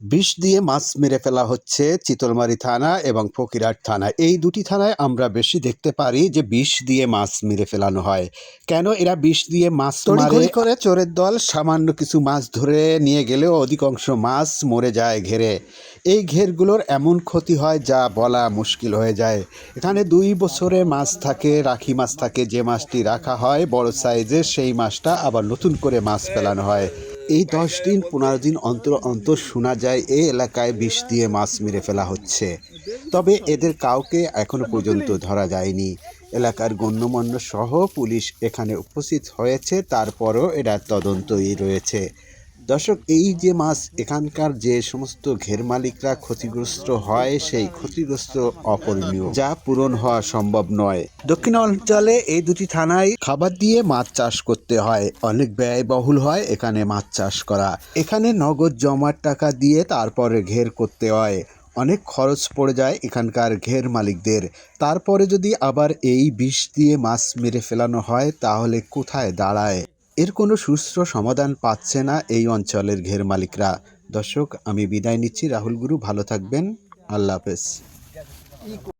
বিষ দিয়ে মাছ মেরে ফেলা হচ্ছে চিতলমারি থানা এবং ফকিরহাট থানা। এই দুটি থানায় আমরা বেশি দেখতে পারি যে বিষ দিয়ে মাছ মেরে ফেলানো হয়। কেন এরা বিষ দিয়ে মাছ তড়িঘড়ি করে চোরের দল সামান্য কিছু মাছ ধরে নিয়ে গেলেও অধিকাংশ মাছ মরে যায় ঘেরে। এই ঘেরগুলোর এমন ক্ষতি হয় যা বলা মুশকিল হয়ে যায়। এখানে দুই বছরে মাছ থাকে রাখি মাছ থাকে। যে মাছটি রাখা হয় বড় সাইজের সেই মাছটা আবার নতুন করে মাছ ফেলানো হয়। এই দশ দিন, পনেরো দিন অন্তর অন্তর শোনা যায়, এই এলাকায় বিষ দিয়ে মাছ মেরে ফেলা হচ্ছে। তবে এদের কাউকে এখনও পর্যন্ত ধরা যায়নি। এলাকার গণ্যমান্য সহ পুলিশ এখানে উপস্থিত হয়েছে, তারপরও এরা তদন্তই রয়েছে। দর্শক, এই যে মাছ, এখানকার যে সমস্ত ঘের মালিকরা ক্ষতিগ্রস্ত হয়, সেই ক্ষতিগ্রস্ত অপরিণীয়। যা পূরণ হওয়া সম্ভব নয়। দক্ষিণ অঞ্চলে এই দুটি থানায় খাবার দিয়ে মাছ চাষ করতে হয়। অনেক ব্যয়বহুল হয় এখানে মাছ চাষ করা। এখানে নগদ জমার টাকা দিয়ে তারপরে ঘের করতে হয়। অনেক খরচ পড়ে যায় এখানকার ঘের মালিকদের। তারপরে যদি আবার এই বিষ দিয়ে মাছ মেরে ফেলানো হয়, তাহলে কোথায় দাঁড়ায়? এর কোনো সুস্থ সমাধান পাচ্ছে না এই অঞ্চলের ঘের মালিকরা। দর্শক, আমি বিদায় নিচ্ছি। রাহুল গুরু, ভালো থাকবেন। আল্লাহ হাফেজ।